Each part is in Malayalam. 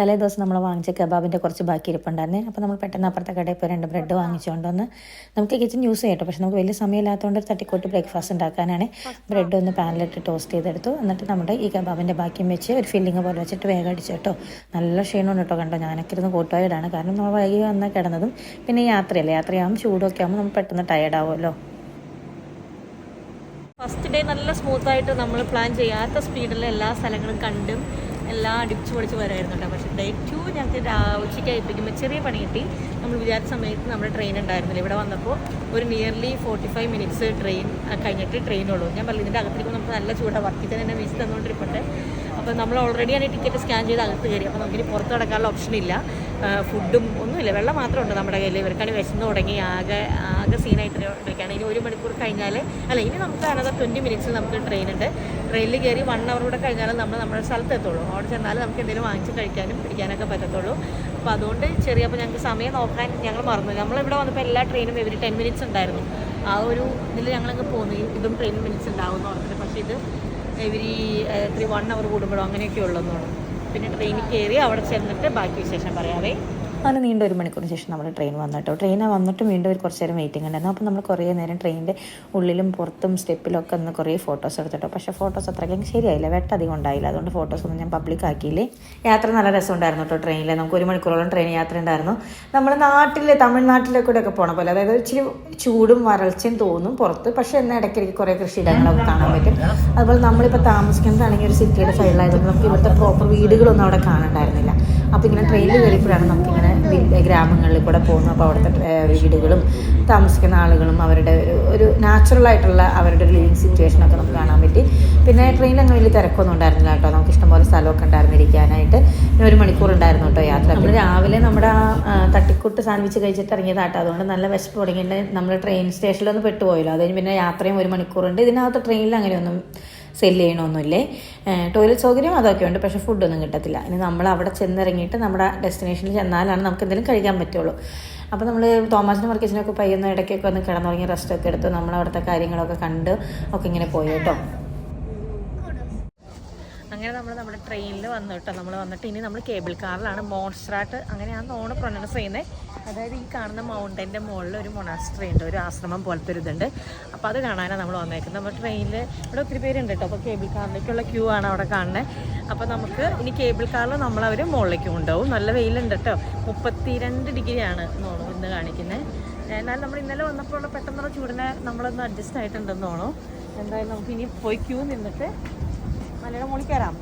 തലേ ദിവസം നമ്മൾ വാങ്ങിച്ച കബാബിന്റെ കുറച്ച് ബാക്കി ഇരിപ്പുണ്ടായിരുന്നേ അപ്പോൾ നമ്മൾ പെട്ടെന്ന് അപ്പുറത്തെ കടയിൽ പോയി രണ്ട് ബ്രെഡ് വാങ്ങിച്ചുകൊണ്ട് വന്ന് നമുക്ക് കിച്ചൺ യൂസ് ചെയ്യട്ടോ പക്ഷെ നമുക്ക് വലിയ സമയമില്ലാത്തതുകൊണ്ട് തട്ടിക്കൂട്ട് ബ്രേക്ക്ഫാസ്റ്റ് ഉണ്ടാക്കാനാണ്. ബ്രെഡ് ഒന്ന് പാനിലിട്ട് ടോസ്റ്റ് ചെയ്തെടുത്തു. എന്നിട്ട് നമ്മുടെ ഈ കബാബിന്റെ ബാക്കിയും വെച്ച് ഒരു ഫില്ലിങ് പോലെ വെച്ചിട്ട് വേഗം അടിച്ചു കേട്ടോ. നല്ല ക്ഷീണമുണ്ട് കേട്ടോ കണ്ടോ. ഞാനൊക്കെ ഇരുന്ന് കോട്ടുവായിടാണ് കാരണം നമ്മൾ വൈകി വന്നാൽ കിടന്നതും പിന്നെ യാത്രയല്ലേ. യാത്രയാകുമ്പോൾ ചൂടൊക്കെ ആകുമ്പോൾ നമ്മൾ പെട്ടെന്ന് ടയേർഡ് ആവുമല്ലോ. ഫസ്റ്റ് ഡേ നല്ല സ്മൂത്തായിട്ട് നമ്മൾ പ്ലാൻ ചെയ്യാത്ത സ്പീഡിൽ എല്ലാ സ്ഥലങ്ങളും കണ്ടും. എല്ലാം അടിച്ചു പൊളിച്ച് വരായിരുന്നു കേട്ടോ. പക്ഷേ ഡേ ടു ഞങ്ങൾക്ക് ഉച്ചയ്ക്ക് ആയിപ്പിക്കുമ്പോൾ ചെറിയ പണി കിട്ടി. നമ്മൾ വിചാരിച്ച സമയത്ത് നമ്മുടെ ട്രെയിൻ ഉണ്ടായിരുന്നില്ല. ഇവിടെ വന്നപ്പോൾ ഒരു nearly forty five minutes train കഴിഞ്ഞിട്ട് ട്രെയിനുള്ളൂ ഞാൻ പറഞ്ഞു ഇതിന്റെ അകത്തേക്ക് നമുക്ക് നല്ല ചൂടാണ് വർക്കിൽ തന്നെ വീസ് തന്നുകൊണ്ടിരിപ്പുണ്ട് അപ്പോൾ നമ്മൾ ഓൾറെഡി ആണ് ടിക്കറ്റ് സ്കാൻ ചെയ്ത് അകത്ത് കയറി. അപ്പോൾ നമുക്കിനി പുറത്ത് കിടക്കാനുള്ള ഓപ്ഷൻ ഇല്ല. ഫുഡും ഒന്നുമില്ല. വെള്ളം മാത്രമേ ഉണ്ട് നമ്മുടെ കയ്യിൽ. ഇവർക്കാണ് വിശന്ന് തുടങ്ങി. ആകെ ആകെ സീനായിട്ട് കിടക്കുകയാണ് ഇനി ഒരു മണിക്കൂർ കഴിഞ്ഞാൽ അല്ല ഇനി നമുക്ക് അനദർ ട്വന്റി മിനിറ്റ്സിൽ നമുക്ക് ട്രെയിൻ ഉണ്ട്. ട്രെയിനിൽ കയറി വൺ അവർ കൂടെ കഴിഞ്ഞാൽ നമ്മൾ നമ്മുടെ സ്ഥലത്ത് എത്തുള്ളൂ. അവിടെ ചെന്നാൽ നമുക്ക് എന്തെങ്കിലും വാങ്ങിച്ച് കഴിക്കാനും പിടിക്കാനൊക്കെ പറ്റത്തുള്ളൂ. അപ്പോൾ അതുകൊണ്ട് ചെറിയപ്പോൾ ഞങ്ങൾക്ക് സമയം നോക്കാൻ ഞങ്ങൾ മറന്നു. നമ്മളിവിടെ വന്നപ്പോൾ എല്ലാ ട്രെയിനും ഇവർ ടെൻ മിനിറ്റ്സ് ഉണ്ടായിരുന്നു. ആ ഒരു ഇതിൽ ഞങ്ങളങ്ങ് പോന്നു. ഇതും ട്രെയിൻ മിനിറ്റ്സ് ഉണ്ടാവും എന്ന് പറഞ്ഞിട്ട്. പക്ഷേ ഇത് ഈ ത്രീ വൺ അവർ കൂടുമ്പോഴോ അങ്ങനെയൊക്കെ ഉള്ളതാണ് പിന്നെ ട്രെയിനിൽ കയറി അവിടെ ചെന്നിട്ട് ബാക്കി വിശേഷം പറയാവേ. അങ്ങനെ നീണ്ട ഒരു മണിക്കൂറിന് ശേഷം നമ്മൾ ട്രെയിൻ വന്നിട്ടോ ട്രെയിൻ വന്നിട്ട് വീണ്ടും ഒരു കുറച്ച് നേരം വെയിറ്റിംഗ് ഉണ്ടായിരുന്നു. അപ്പോൾ നമ്മൾ കുറേ നേരം ട്രെയിനിന്റെ ഉള്ളിലും പുറത്തും സ്റ്റെപ്പിലൊക്കെ ഒന്ന് കുറേ ഫോട്ടോസ് എടുത്തിട്ടോ. പക്ഷേ ഫോട്ടോസ് അത്രയ്ക്കും ശരിയായില്ല. വെട്ടധികം ഉണ്ടായില്ല. അതുകൊണ്ട് ഫോട്ടോസ് ഒന്നും ഞാൻ പബ്ലിക് ആക്കിയില്ലേ. യാത്ര നല്ല രസമുണ്ടായിരുന്നു കേട്ടോ ട്രെയിനിൽ നമുക്ക് ഒരു മണിക്കൂറോളം ട്രെയിൻ യാത്ര ഉണ്ടായിരുന്നു. നമ്മൾ നാട്ടിലെ തമിഴ്നാട്ടിലെ കൂടെ ഒക്കെ പോണ പോലെ അതായത് ഇച്ചിരി ചൂടും വരൾച്ചയും തോന്നും പുറത്ത്. പക്ഷേ എന്നാൽ ഇടയ്ക്കിടയ്ക്ക് കുറേ കൃഷിയിടങ്ങളൊക്കെ കാണാൻ പറ്റും. അതുപോലെ നമ്മളിപ്പോൾ താമസിക്കുന്നതാണെങ്കിൽ ഒരു സിറ്റിയുടെ സൈഡിലായതുകൊണ്ട് നമുക്ക് ഇവിടുത്തെ പ്രോപ്പർ വീടുകളൊന്നും അവിടെ കാണണ്ടായിരുന്നില്ല അപ്പോൾ ഇങ്ങനെ ട്രെയിനിൽ കയറിയപ്പോഴാണ് നമുക്കിങ്ങനെ ഗ്രാമങ്ങളിൽ കൂടെ പോകുന്നു. അപ്പോൾ അവിടുത്തെ വീടുകളും താമസിക്കുന്ന ആളുകളും അവരുടെ ഒരു ഒരു നാച്ചുറൽ ആയിട്ടുള്ള അവരുടെ ഒരു ലിവിങ് സിറ്റുവേഷനൊക്കെ നമുക്ക് കാണാൻ പറ്റി. പിന്നെ ട്രെയിനിൽ അങ്ങനെ വലിയ തിരക്കൊന്നും ഉണ്ടായിരുന്നില്ല കേട്ടോ. നമുക്ക് ഇഷ്ടംപോലെ സ്ഥലമൊക്കെ ഉണ്ടായിരുന്നു ഇരിക്കാനായിട്ട് പിന്നെ ഒരു മണിക്കൂർ ഉണ്ടായിരുന്നു കേട്ടോ യാത്ര. നമ്മൾ രാവിലെ നമ്മുടെ ആ തട്ടിക്കൂട്ട് സാൻഡ്വിച്ച് കഴിച്ചിട്ട് ഇറങ്ങിയതാട്ടോ അതുകൊണ്ട് നല്ല വിശപ്പ് തുടങ്ങിയിട്ട് നമ്മൾ ട്രെയിൻ സ്റ്റേഷനിലൊന്ന് പെട്ടുപോയല്ലോ. അത് കഴിഞ്ഞ് പിന്നെ യാത്രയും ഒരു മണിക്കൂറുണ്ട്. ഇതിനകത്ത് ട്രെയിനിൽ അങ്ങനെയൊന്നും സെല്ല് ചെയ്യണമൊന്നുമില്ലേ? ടോയ്ലറ്റ് സൗകര്യം അതൊക്കെ ഉണ്ട് പക്ഷേ ഫുഡൊന്നും കിട്ടത്തില്ല. ഇനി നമ്മൾ അവിടെ ചെന്നിറങ്ങിയിട്ട് നമ്മുടെ ഡെസ്റ്റിനേഷനിൽ ചെന്നാലാണ് നമുക്ക് എന്തെങ്കിലും കഴിക്കാൻ പറ്റുള്ളൂ. അപ്പോൾ നമ്മൾ തോമാസിനും വർക്കീസിനൊക്കെ പയ്യുന്ന ഇടയ്ക്കൊക്കെ ഒന്ന് കിടന്നുറങ്ങി റെസ്റ്റൊക്കെ എടുത്ത് നമ്മൾ അവിടുത്തെ കാര്യങ്ങളൊക്കെ കണ്ട് ഒക്കെ ഇങ്ങനെ പോയി കേട്ടോ. അങ്ങനെ നമ്മൾ നമ്മുടെ ട്രെയിനിൽ വന്നു കേട്ടോ നമ്മൾ വന്നിട്ട് ഇനി നമ്മൾ കേബിൾ കാറിലാണ് മോൺസ്ട്രാട്ട് അങ്ങനെയാണ് ഓണം പ്രൊനൗൺസ് ചെയ്യുന്നത് അതായത് ഈ കാണുന്ന മൗണ്ടന്റെ മുകളിൽ ഒരു മൊണാസ്ട്രി ഉണ്ട് ഒരു ആശ്രമം പോലത്തെ ഒരു ഇതുണ്ട്. അപ്പോൾ അത് കാണാനാണ് നമ്മൾ വന്നേക്കുന്നത്. നമ്മൾ ട്രെയിനിൽ ഇവിടെ ഒത്തിരി പേരുണ്ട് കേട്ടോ അപ്പോൾ കേബിൾ കാറിലേക്കുള്ള ക്യൂ ആണ് അവിടെ കാണുന്നത് അപ്പോൾ നമുക്ക് ഇനി കേബിൾ കാറിൽ നമ്മളവർ മുകളിലേക്ക് കൊണ്ടുപോകും. നല്ല വെയിലുണ്ട് കേട്ടോ മുപ്പത്തിരണ്ട് ഡിഗ്രിയാണ് തോന്നുന്നു ഇന്ന് കാണിക്കുന്നത് എന്നാലും നമ്മൾ ഇന്നലെ വന്നപ്പോൾ പെട്ടെന്നുള്ള ചൂടിനെ നമ്മളൊന്ന് അഡ്ജസ്റ്റ് ആയിട്ടുണ്ടെന്ന് തോന്നുന്നു. എന്തായാലും നമുക്ക് ഇനി പോയി ക്യൂ നിന്നിട്ട് മലയുടെ മുകളിൽ കയറാം.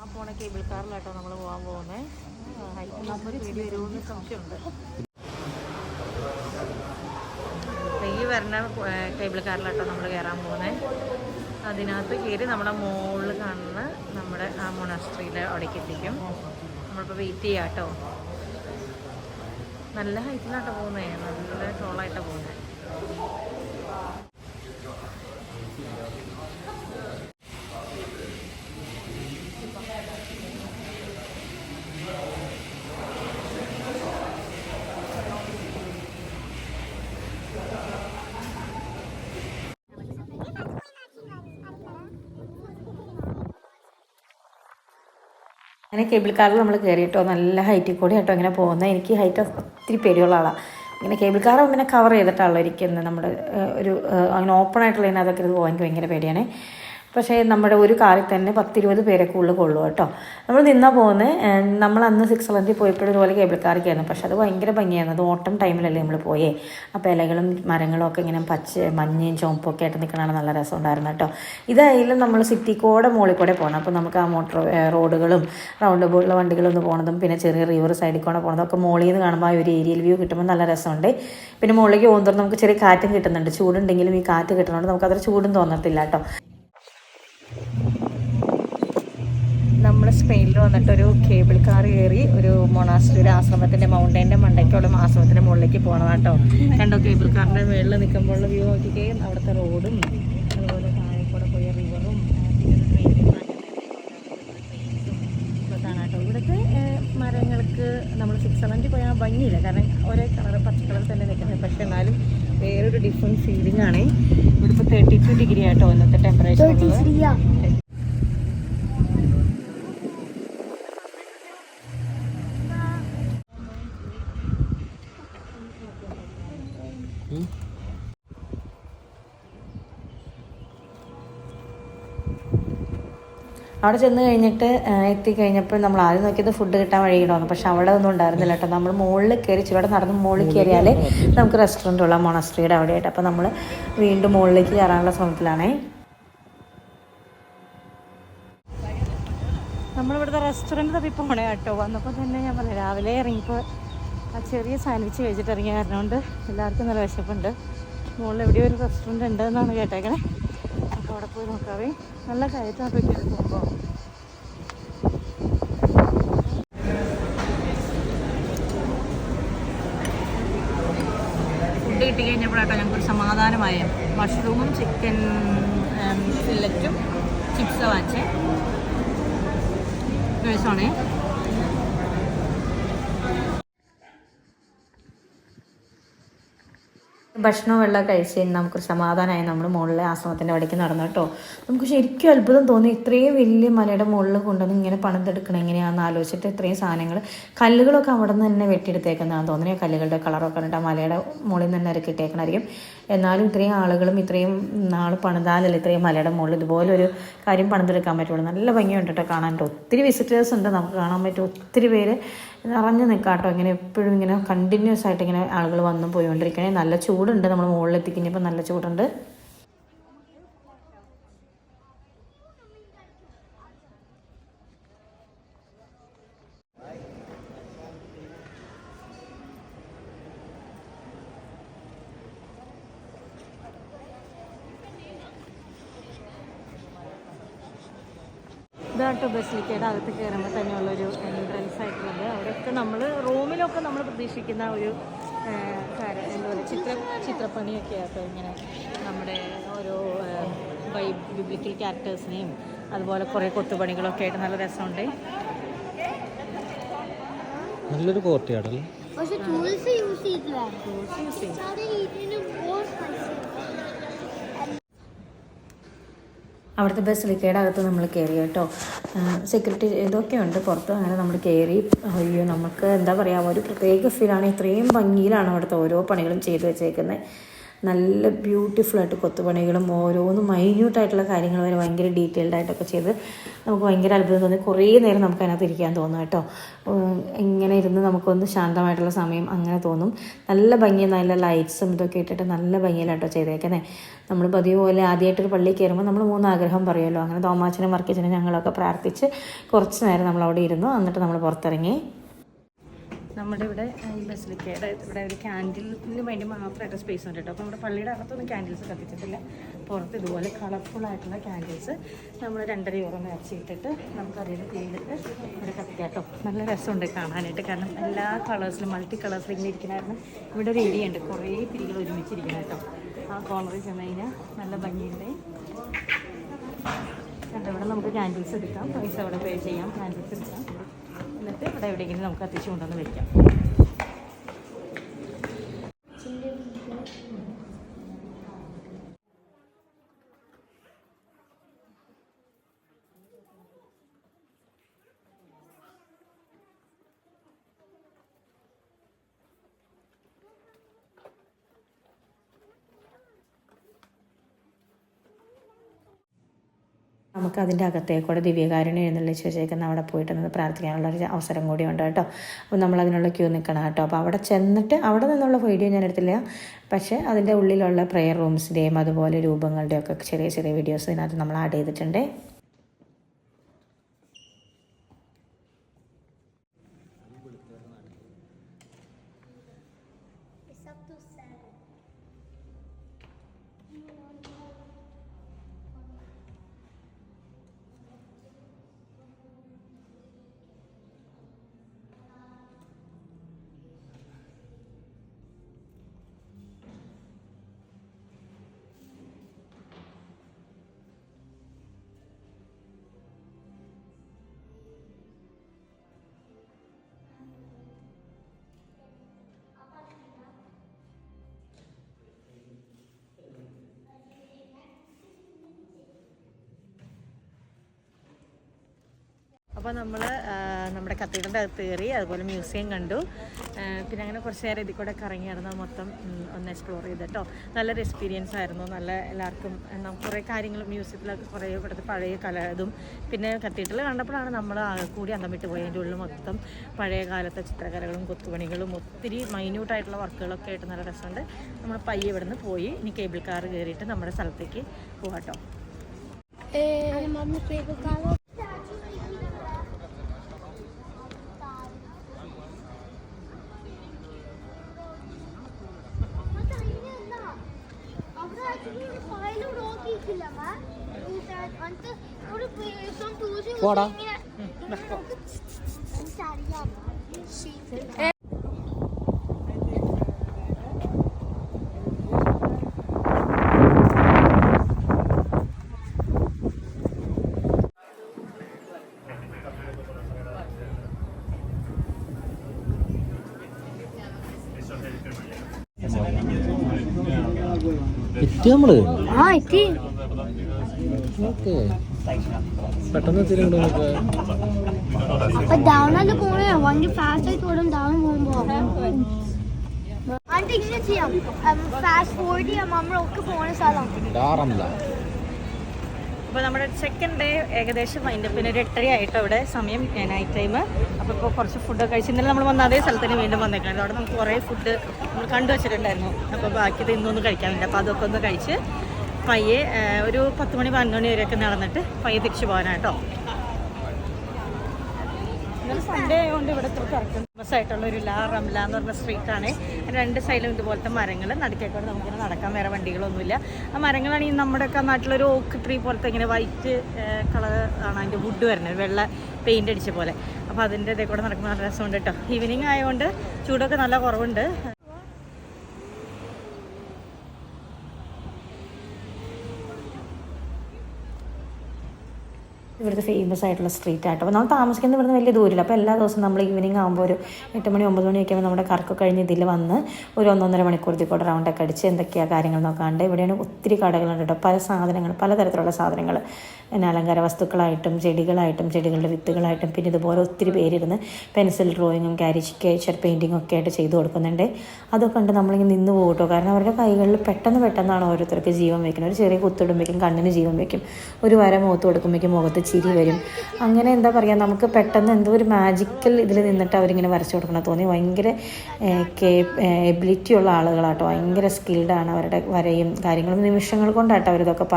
ആ പോണ കേബിൾ കാറിലാട്ടോ നമ്മൾ പോകാൻ പോകുന്നത് ഹൈറ്റ് വീഡിയോ വരുമെന്ന് സംശയമുണ്ട്. ഈ വരുന്ന കേബിൾ കാറിലാട്ടോ നമ്മൾ കയറാൻ പോകുന്നത് അതിനകത്ത് കയറി നമ്മുടെ മോളിൽ കാണുന്ന നമ്മുടെ ആ മൊണാസ്ട്രിയിലെ അവിടേക്ക് എത്തിക്കും നമ്മളിപ്പോൾ വെയിറ്റ് ചെയ്യാം കേട്ടോ നല്ല ഹൈറ്റിലാട്ടോ പോകുന്നത് നല്ല ടോളായിട്ടാണ് പോകുന്നത് അങ്ങനെ കേബിൾ കാറിൽ നമ്മൾ കയറിയിട്ടോ നല്ല ഹൈറ്റിൽ കൂടി കേട്ടോ ഇങ്ങനെ പോകുന്നത് എനിക്ക് ഹൈറ്റ് ഒത്തിരി പേടിയുള്ള ആളാണ് ഇങ്ങനെ കേബിൾ കാർ പിന്നെ കവർ ചെയ്തിട്ടാണല്ലോ ഇരിക്കുന്നത് നമ്മുടെ ഒരു അങ്ങനെ ഓപ്പൺ ആയിട്ടുള്ള ഇതിനകത്തൊക്കെ ഇത് പോകാൻ എനിക്ക് ഭയങ്കര പേടിയാണ്. പക്ഷേ നമ്മുടെ ഒരു കാറിൽ തന്നെ പത്തിരുപത് പേരൊക്കെ ഉള്ളിൽ കൊള്ളു കേട്ടോ. നമ്മൾ നിന്നാ പോകുന്നത് നമ്മൾ അന്ന് സിക്സ് ലൻഡിൽ പോയപ്പോഴും ഇതുപോലെ കേബിൾ കാറിക്കായിരുന്നു പക്ഷെ അത് ഭയങ്കര ഭംഗിയായിരുന്നു. അത് ഓട്ടം ടൈമിലല്ലേ നമ്മൾ പോയേ. അപ്പോൾ ഇലകളും മരങ്ങളും ഒക്കെ ഇങ്ങനെ പച്ച മഞ്ഞയും ചുവപ്പും ഒക്കെ ആയിട്ട് നിൽക്കണതാണ് നല്ല രസം ഉണ്ടായിരുന്നു കേട്ടോ. ഇതായാലും നമ്മൾ സിറ്റി കൂടെ മുകളിൽ കൂടെ പോകണം അപ്പോൾ നമുക്ക് ആ മോട്ടോർ റോഡുകളും റൗണ്ട് ബോർഡിലെ വണ്ടികളൊന്ന് പോണതും പിന്നെ ചെറിയ റിവർ സൈഡിൽ കൂടെ പോണതും ഒക്കെ മുകളിൽ നിന്ന് കാണുമ്പോൾ ആ ഒരു ഏരിയയിൽ വ്യൂ കിട്ടുമ്പോൾ നല്ല രസമുണ്ട്. പിന്നെ മുകളിലേക്ക് പോകുന്നതോറും നമുക്ക് ചെറിയ കാറ്റും കിട്ടുന്നുണ്ട്. ചൂടുണ്ടെങ്കിലും ഈ കാറ്റ് കിട്ടുന്നതുകൊണ്ട് നമുക്കത്ര ചൂടും തോന്നത്തില്ല കേട്ടോ നമ്മൾ സ്പെയിനിൽ വന്നിട്ടൊരു കേബിൾ കാർ കയറി ഒരു മൊണാസ്ട്രി ഒരു ആശ്രമത്തിന്റെ മൗണ്ടൈന്റെ മണ്ടയ്ക്കുള്ള ആശ്രമത്തിന്റെ മുകളിലേക്ക് പോകണതാട്ടോ കണ്ടോ കേബിൾ കാറിന്റെ മുകളിൽ നിൽക്കുമ്പോൾ വ്യൂ നോക്കിക്കുകയും അവിടുത്തെ റോഡും അതുപോലെ താഴെ കൂടെ പോയ റിവറും ഇവിടുത്തെ മരങ്ങൾക്ക് നമ്മൾ സ്വിറ്റ്സർലൻഡിൽ പോയാൽ ഭംഗിയില്ല. കാരണം ഒരേ കളർ പച്ച കളർ തന്നെ നിൽക്കുന്നത് പക്ഷെ എന്നാലും വേറൊരു ഡിഫറെന്റ് ഫീലിംഗ് ആണ്. ഇവിടെ ഇപ്പോൾ തേർട്ടി ടു ഡിഗ്രി ആട്ടോ ഇന്നത്തെ ടെമ്പറേച്ചർ അവിടെ ചെന്ന് കഴിഞ്ഞിട്ട് എത്തി എത്തിക്കഴിഞ്ഞപ്പോൾ നമ്മൾ ആദ്യം നോക്കിയത് ഫുഡ് കിട്ടാൻ വഴിയിടണമെന്ന് പക്ഷെ അവിടെ ഒന്നും ഉണ്ടായിരുന്നില്ല കേട്ടോ. നമ്മൾ മുകളിൽ കയറി ചിലവിടെ നടന്ന് മുകളിൽ കയറിയാലേ നമുക്ക് റെസ്റ്റോറന്റ് ഉള്ള മൊണസ്ട്രിയുടെ അവിടെയായിട്ട്. അപ്പോൾ നമ്മൾ വീണ്ടും മുകളിലേക്ക് കയറാനുള്ള ശ്രമത്തിലാണേ. നമ്മളിവിടുത്തെ റെസ്റ്റോറന്റ് തപ്പി പോണേ കേട്ടോ. വന്നപ്പോൾ തന്നെ ഞാൻ പറഞ്ഞു രാവിലെ ഇറങ്ങിയപ്പോൾ ആ ചെറിയ സാൻഡ്വിച്ച് കഴിച്ചിട്ട് ഇറങ്ങിയ കാരണം കൊണ്ട് എല്ലാവർക്കും നല്ല വിശപ്പുണ്ട്. മുകളിൽ എവിടെയോ ഒരു റെസ്റ്റോറന്റ് ഉണ്ട് എന്നാണ് കേട്ടേക്കണേ. അപ്പോൾ അവിടെ പോയി നോക്കാവേ. നല്ല കയറ്റാപ്പൊക്കെ കയറി പോകുമ്പോൾ ഫുഡ് കിട്ടി കഴിഞ്ഞപ്പോഴാട്ടോ ഞങ്ങൾക്കൊരു സമാധാനമായ. മഷ്റൂമും ചിക്കൻ ഫില്ലറ്റും ചിപ്സ് വാച്ച് രസമാണേ ഭക്ഷണവും വെള്ളം കഴിച്ച് കഴിഞ്ഞ് നമുക്കൊരു സമാധാനമായി നമ്മൾ മുകളിലെ ആശ്രമത്തിന്റെ അവിടേക്ക് നടന്നു കേട്ടോ. നമുക്ക് ശരിക്കും അത്ഭുതം തോന്നി. ഇത്രയും വലിയ മലയുടെ മുകളിൽ കൊണ്ടുവന്ന് ഇങ്ങനെ പണിതെടുക്കണം എങ്ങനെയാണെന്ന് ആലോചിച്ചിട്ട് ഇത്രയും സാധനങ്ങൾ കല്ലുകളൊക്കെ അവിടെ നിന്ന് തന്നെ വെട്ടിയെടുത്തേക്കുന്നതാണ് തോന്നുന്നത് കല്ലുകളുടെ കളറൊക്കെ കണ്ടിട്ട് മലയുടെ മുകളിൽ നിന്ന് തന്നെ ഇറക്കിയിട്ടേക്കണായിരിക്കും. എന്നാലും ഇത്രയും ആളുകളും ഇത്രയും നാൾ പണിതാലല്ല ഇത്രയും മലയുടെ മുകളിൽ ഇതുപോലെ ഒരു കാര്യം പണിതെടുക്കാൻ പറ്റുള്ളൂ. നല്ല ഭംഗിയുണ്ട് കേട്ടോ കാണാനായിട്ട് ഒത്തിരി വിസിറ്റേഴ്സ് ഉണ്ട്. നമുക്ക് കാണാൻ പറ്റും ഒത്തിരി പേര് നിറഞ്ഞു നിൽക്കാം കേട്ടോ. ഇങ്ങനെ എപ്പോഴും ഇങ്ങനെ കണ്ടിന്യൂസ് ആയിട്ട് ഇങ്ങനെ ആളുകൾ വന്നും പോയിക്കൊണ്ടിരിക്കണേ നല്ല ചൂടുണ്ട്. നമ്മൾ മുകളിലെത്തിക്കഴിഞ്ഞപ്പോൾ നല്ല ചൂടുണ്ട്. ഇതാട്ടോ ബസിലിക്കയുടെ അകത്ത് കയറുമ്പോൾ തന്നെയുള്ളൊരു എൻട്രൻസ് ആയിട്ടുള്ളത്. അവിടെയൊക്കെ നമ്മൾ റൂമിലൊക്കെ നമ്മൾ പ്രതീക്ഷിക്കുന്ന ഒരു കാര്യം. എന്താ പറയുക ചിത്ര ചിത്രപ്പണിയൊക്കെ ആട്ടോ ഇങ്ങനെ നമ്മുടെ ഓരോ ബൈ ബിബ്ലിക്കൽ ക്യാരക്ടേഴ്സിനെയും അതുപോലെ കുറേ കൊത്തുപണികളൊക്കെ ആയിട്ട് നല്ല രസമുണ്ട്. നല്ലൊരു കോർട്ട് പക്ഷെ ടൂൾസ് യൂസ് ചെയ്യും. അവിടുത്തെ ബസ്സിലിക്കയുടെ അകത്ത് നമ്മൾ കയറി കേട്ടോ. സെക്യൂരിറ്റി ഇതൊക്കെ ഉണ്ട്. പുറത്ത് അങ്ങനെ നമ്മൾ കയറി അയ്യോ നമുക്ക് എന്താ പറയുക ഒരു പ്രത്യേക ഫീലാണ് ഇത്രയും ഭംഗിയിലാണ് അവിടുത്തെ ഓരോ പണികളും ചെയ്തു വെച്ചേക്കുന്നത് നല്ല ബ്യൂട്ടിഫുൾ ആയിട്ട് കൊത്തുപണികളും ഓരോന്നും മൈന്യൂട്ടായിട്ടുള്ള കാര്യങ്ങൾ വരെ ഭയങ്കര ഡീറ്റെയിൽഡ് ആയിട്ടൊക്കെ ചെയ്ത് നമുക്ക് ഭയങ്കര അത്ഭുതം തോന്നി. കുറേ നേരം നമുക്ക് അതിനകത്ത് ഇരിക്കാൻ തോന്നും കേട്ടോ. ഇങ്ങനെ ഇരുന്ന് നമുക്കൊന്ന് ശാന്തമായിട്ടുള്ള സമയം അങ്ങനെ തോന്നും. നല്ല ഭംഗി നല്ല ലൈറ്റ്സും ഇതൊക്കെ ഇട്ടിട്ട് നല്ല ഭംഗിയിലാട്ടോ ചെയ്തേക്കുന്നത് നമ്മൾ പതിവ് പോലെ ആദ്യമായിട്ടൊരു പള്ളിയിൽ കയറുമ്പോൾ നമ്മൾ മൂന്ന് ആഗ്രഹം പറയുമല്ലോ. അങ്ങനെ തോമാച്ചനും വർക്കിച്ചനും ഞങ്ങളൊക്കെ പ്രാർത്ഥിച്ച് കുറച്ച് നേരം നമ്മൾ അവിടെ ഇരുന്നു. എന്നിട്ട് നമ്മൾ പുറത്തിറങ്ങി. നമ്മുടെ ഇവിടെ ഈ ബസിലിക്കയുടെ ഇവിടെ ഒരു ക്യാൻഡിലിന് വേണ്ടി മാത്രമായിട്ട് സ്പേസ് ഉണ്ട് കേട്ടോ. അപ്പോൾ നമ്മുടെ പള്ളിയുടെ അകത്തൊന്നും ക്യാൻഡിൽസ് കത്തിച്ചിട്ടില്ല. പുറത്ത് ഇതുപോലെ കളർഫുൾ ആയിട്ടുള്ള ക്യാൻഡിൽസ് നമ്മൾ രണ്ടര യൂറോ നിറച്ചിട്ടിട്ട് നമുക്കറിയാം തീയിട്ട് ഇവിടെ കത്തിക്കാം കേട്ടോ. നല്ല രസമുണ്ട് കാണാനായിട്ട്. കാരണം എല്ലാ കളേഴ്സിലും മൾട്ടി കളേഴ്സിലും ഇങ്ങനെ ഇരിക്കണമായിരുന്നു ഇവിടെ ഒരു ഏരിയ ഉണ്ട് കുറേ തിരികൾ ഒരുമിച്ചിരിക്കണം കേട്ടോ. ആ കോളറിൽ ചെന്ന് കഴിഞ്ഞാൽ നല്ല ഭംഗിയുണ്ട്. കണ്ടവിടെ നമുക്ക് ക്യാൻഡിൽസ് എടുക്കാം. പൈസ അവിടെ പേ ചെയ്യാം. ക്യാൻഡിൽസ് എടുക്കാം. എന്നിട്ട് ഇവിടെ എവിടെയെങ്കിലും നമുക്ക് കത്തിച്ച് കൊണ്ടുവന്ന് വെക്കാം നമുക്ക് അതിന്റെ അകത്തേക്കൂടെ ദിവ്യകാരുണ്യം എഴുന്നള്ളിച്ച് വെച്ചേക്കുന്ന അവിടെ പോയിട്ട് നിന്ന് പ്രാർത്ഥിക്കാനുള്ള ഒരു അവസരം കൂടി ഉണ്ട് കേട്ടോ. അപ്പോൾ നമ്മൾ അതിനുള്ള ക്യൂ നിൽക്കണം കേട്ടോ. അപ്പോൾ അവിടെ ചെന്നിട്ട് അവിടെ നിന്നുള്ള വീഡിയോ ഞാൻ എടുത്തില്ല. പക്ഷേ അതിന്റെ ഉള്ളിലുള്ള പ്രെയർ റൂംസിന്റെയും അതുപോലെ രൂപങ്ങളുടെയും ഒക്കെ ചെറിയ ചെറിയ വീഡിയോസ് ഇതിനകത്ത് നമ്മൾ ആഡ് ചെയ്തിട്ടുണ്ട്. അപ്പോൾ നമ്മൾ നമ്മുടെ കത്തീഡ്രലിന്റെ അകത്ത് കയറി അതുപോലെ മ്യൂസിയം കണ്ടു. പിന്നെ അങ്ങനെ കുറച്ച് നേരം ഇതിൽ കൂടെ കറങ്ങി നടന്ന് മൊത്തം ഒന്ന് എക്സ്പ്ലോർ ചെയ്ത് കേട്ടോ. നല്ലൊരു എക്സ്പീരിയൻസ് ആയിരുന്നു. നല്ല എല്ലാവർക്കും നമുക്ക് കുറേ കാര്യങ്ങൾ മ്യൂസിയത്തിലൊക്കെ കുറേ ഇവിടുത്തെ പഴയ കല ഇതും പിന്നെ കത്തീഡ്രൽ കണ്ടപ്പോഴാണ് നമ്മൾ കൂടി അന്തം വിട്ട് പോയി. അതിന്റെ ഉള്ളിൽ മൊത്തം പഴയ കാലത്തെ ചിത്രകലകളും കൊത്തുപണികളും ഒത്തിരി മൈന്യൂട്ടായിട്ടുള്ള വർക്കുകളൊക്കെ ആയിട്ട് നല്ല രസമുണ്ട്. നമ്മൾ പയ്യെ ഇവിടുന്ന് പോയി ഇനി കേബിൾ കാർ കയറിയിട്ട് നമ്മുടെ സ്ഥലത്തേക്ക് പോകാം And mama paper color. അവിടെ ആക്ച്വലി ഒരു ഫയൽ നോക്കിയിട്ടില്ല എന്നിട്ട് ഒരു ദിവസം ടൂറിസ്റ്റ് പോടാ. എത്തി നമ്മൾ? ആ എത്തി. ഓക്കെ. പെട്ടെന്ന് നമുക്ക്? അപ്പൊ അല്ല പോണേ? വണ്ടി ഫാസ്റ്റ് ആയിട്ട് ഓടും ഡൗൺ പോകുമ്പോ. ആന്റി ഇങ്ങനെ ചെയ്യാം. ഫാസ്റ്റ് ഫോർവേഡ് ചെയ്യാം. നമ്മളൊക്കെ പോണ സ്ഥലം. ഡാറല്ല അപ്പോൾ നമ്മുടെ സെക്കൻഡ് ഡേ ഏകദേശം പിന്നെ ഒരു എട്ടര ആയിട്ട് അവിടെ സമയം നൈറ്റ് ടൈം അപ്പോൾ ഇപ്പോൾ കുറച്ച് ഫുഡൊക്കെ കഴിച്ച് ഇന്നലെ നമ്മൾ വന്ന അതേ സ്ഥലത്തിന് വീണ്ടും വന്നേക്കാണ് അവിടെ നമുക്ക് കുറേ ഫുഡ് നമ്മൾ കണ്ടു വെച്ചിട്ടുണ്ടായിരുന്നു. അപ്പോൾ ബാക്കി ഇന്നൊന്ന് കഴിക്കാൻ വേണ്ടി അപ്പോൾ അതൊക്കെ ഒന്ന് കഴിച്ച് പയ്യെ ഒരു പത്ത് മണി പതിനൊന്ന് മണി വരെയൊക്കെ നടന്നിട്ട് പയ്യെ തിരിച്ചു പോകാനാട്ടോ ആയതുകൊണ്ട് ഇവിടെ ഇത്ര തിരക്കും ഫേമസ് ആയിട്ടുള്ള ഒരു ലാ റംല എന്ന് പറഞ്ഞ സ്ട്രീറ്റ് ആണ്. രണ്ട് സൈഡിലും ഇതുപോലത്തെ മരങ്ങൾ നടുക്കേക്കൂടെ നമുക്കിങ്ങനെ നടക്കാൻ വേറെ വണ്ടികളൊന്നുമില്ല. ആ മരങ്ങളാണെങ്കിൽ നമ്മുടെയൊക്കെ നാട്ടിലൊരു ഓക്ക് ട്രീ പോലത്തെ ഇങ്ങനെ വൈറ്റ് കളർ ആണ് അതിന്റെ വുഡ് വരുന്നത്. വെള്ള പെയിന്റ് അടിച്ച പോലെ. അപ്പോൾ അതിന്റെ ഇതേ കൂടെ നടക്കുമ്പോൾ നല്ല രസമുണ്ട് കേട്ടോ ഈവനിങ് ആയതുകൊണ്ട് ചൂടൊക്കെ നല്ല കുറവുണ്ട്. ഇവിടുത്തെ ഫേമസ് ആയിട്ടുള്ള സ്ട്രീറ്റ് ആട്ടോ. അപ്പോൾ നമ്മൾ താമസിക്കുന്നത് ഇവിടുന്ന് വലിയ ദൂരമില്ല. അപ്പോൾ എല്ലാ ദിവസവും നമ്മൾ ഈവനിങ് ആകുമ്പോൾ ഒരു എട്ട് മണി ഒമ്പത് മണിയൊക്കെ ആകുമ്പോൾ നമ്മുടെ കറക്കം കഴിഞ്ഞ് ഇതിൽ വന്ന് ഒരു ഒന്നൊന്നര മണിക്കൂർ ഇതിക്കൂടെ റൗണ്ടൊക്കെ അടിച്ച് എന്തൊക്കെയാണ് കാര്യങ്ങൾ നോക്കാണ്ട് ഇവിടെയാണ് ഒത്തിരി കടകളുണ്ട് കേട്ടോ. പല സാധനങ്ങൾ പലതരത്തിലുള്ള സാധനങ്ങൾ. പിന്നെ അലങ്കാര വസ്തുക്കളായിട്ടും ചെടികളായിട്ടും ചെടികളുടെ വിത്തുകളായിട്ടും പിന്നെ ഇതുപോലെ ഒത്തിരി പേരിരുന്ന് പെൻസിൽ ഡ്രോയിങ്ങും കാരിക്കേച്ചർ പെയിന്റിങ്ങും ഒക്കെ ആയിട്ട് ചെയ്തു കൊടുക്കുന്നുണ്ട്. അതൊക്കെ കണ്ട് നമ്മളിങ്ങനെ നിന്ന് പോകും കേട്ടോ. കാരണം അവരുടെ കൈകളിൽ പെട്ടെന്ന് പെട്ടെന്നാണ് ഓരോരുത്തർക്ക് ജീവൻ വയ്ക്കുന്നത്. ഒരു ചെറിയ കുത്തിടുമ്പോഴേക്കും കണ്ണിന് ജീവൻ വയ്ക്കും. ഒരു വര മുഖത്ത് കൊടുക്കുമ്പോഴേക്കും മുഖത്ത് ചിരി വരും. അങ്ങനെ എന്താ പറയുക നമുക്ക് പെട്ടെന്ന് എന്തോ ഒരു മാജിക്കൽ ഇതിൽ നിന്നിട്ട് അവരിങ്ങനെ വരച്ചു കൊടുക്കണം. തോന്നി ഭയങ്കര എബിലിറ്റി ഉള്ള ആളുകളാട്ടോ. ഭയങ്കര സ്കിൽഡാണ് അവരുടെ വരയും കാര്യങ്ങളും നിമിഷങ്ങൾ കൊണ്ടാട്ടോ അവരിതൊക്കെ പ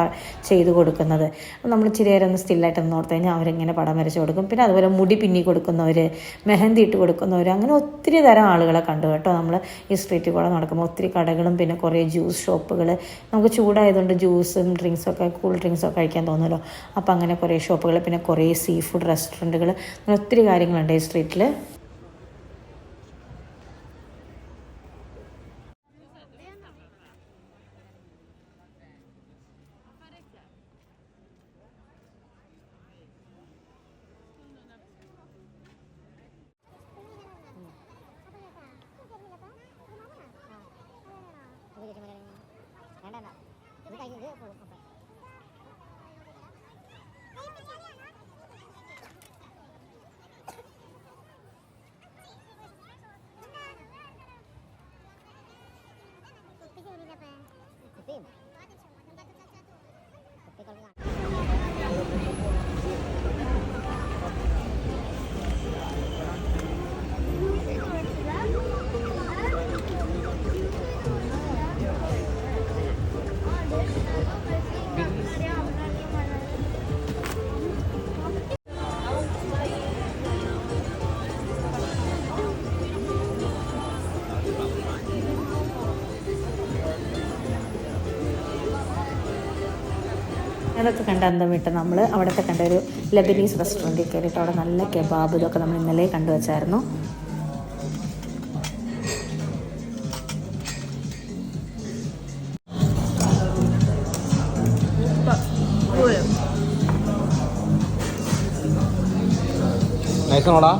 ചെയ്തു കൊടുക്കുന്നത്. നമ്മൾ ഇച്ചിരി നേരം ഒന്ന് സ്റ്റില്ലായിട്ട് ഒന്ന് ഓർത്ത് കഴിഞ്ഞാൽ അവരിങ്ങനെ പടം വരച്ചു കൊടുക്കും. പിന്നെ അതുപോലെ മുടി പിന്നി കൊടുക്കുന്നവർ മെഹന്തി ഇട്ട് കൊടുക്കുന്നവർ അങ്ങനെ ഒത്തിരി തരം ആളുകളെ കണ്ടു കേട്ടോ നമ്മൾ ഈ സ്ട്രീറ്റിൽ കൂടെ നടക്കുമ്പോൾ ഒത്തിരി കടകളും പിന്നെ കുറേ ജ്യൂസ് ഷോപ്പുകൾ നമുക്ക് ചൂടായതുകൊണ്ട് ജ്യൂസും ഡ്രിങ്ക്സും ഒക്കെ കൂൾ ഡ്രിങ്ക്സും ഒക്കെ കഴിക്കാൻ തോന്നുമല്ലോ. അപ്പോൾ അങ്ങനെ കുറേ ഷോപ്പുകൾ പിന്നെ കുറേ സീ ഫുഡ് റെസ്റ്റോറന്റുകൾ അങ്ങനെ ഒത്തിരി കാര്യങ്ങളുണ്ട് ഈ സ്ട്രീറ്റിൽ theme. അതൊക്കെ കണ്ട അന്തം വിട്ട് നമ്മൾ അവിടുത്തെ കണ്ട ഒരു ലബനീസ് റെസ്റ്റോറന്റിൽ കയറിയിട്ട് അവിടെ നല്ല കെബാബ് ഇതൊക്കെ നമ്മൾ ഇന്നലെ കണ്ടു വച്ചായിരുന്നു. നൈസാണോടാ